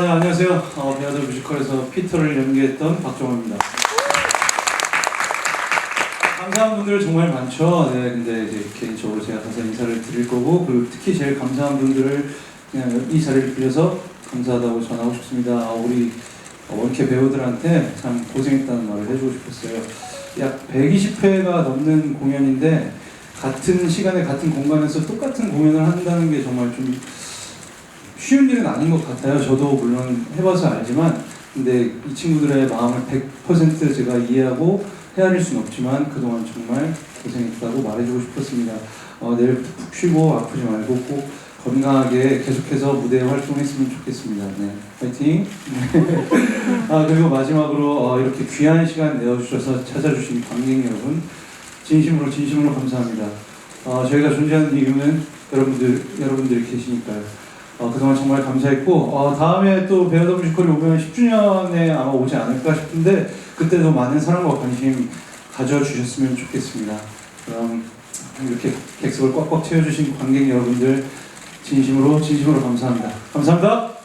아, 네, 안녕하세요. 어, 배아들 뮤지컬에서 피터를 연기했던 박정호입니다. 감사한 분들 정말 많죠. 네, 근데 이제 개인적으로 제가 가서 인사를 드릴 거고, 그리고 특히 제일 감사한 분들을 그냥 이 자리를 빌려서 감사하다고 전하고 싶습니다. 아, 우리 원캐 배우들한테 참 고생했다는 말을 해주고 싶었어요. 약 120회가 넘는 공연인데, 같은 시간에 같은 공간에서 똑같은 공연을 한다는 게 정말 좀 쉬운 일은 아닌 것 같아요. 저도 물론 해봐서 알지만, 근데 이 친구들의 마음을 100% 제가 이해하고 헤아릴 수는 없지만 그동안 정말 고생했다고 말해주고 싶었습니다. 어, 내일부터 푹 쉬고 아프지 말고 꼭 건강하게 계속해서 무대 활동했으면 좋겠습니다. 네, 파이팅! 아 그리고 마지막으로 어, 이렇게 귀한 시간 내어주셔서 찾아주신 관객 여러분 진심으로 진심으로 감사합니다. 어, 저희가 존재하는 이유는 여러분들 여러분들이 계시니까요. 어, 그동안 정말 감사했고 어, 다음에 또 배우더 뮤지컬이 오면 10주년에 아마 오지 않을까 싶은데 그때도 많은 사랑과 관심 가져주셨으면 좋겠습니다. 그럼 이렇게 객석을 꽉꽉 채워주신 관객 여러분들 진심으로 진심으로 감사합니다. 감사합니다.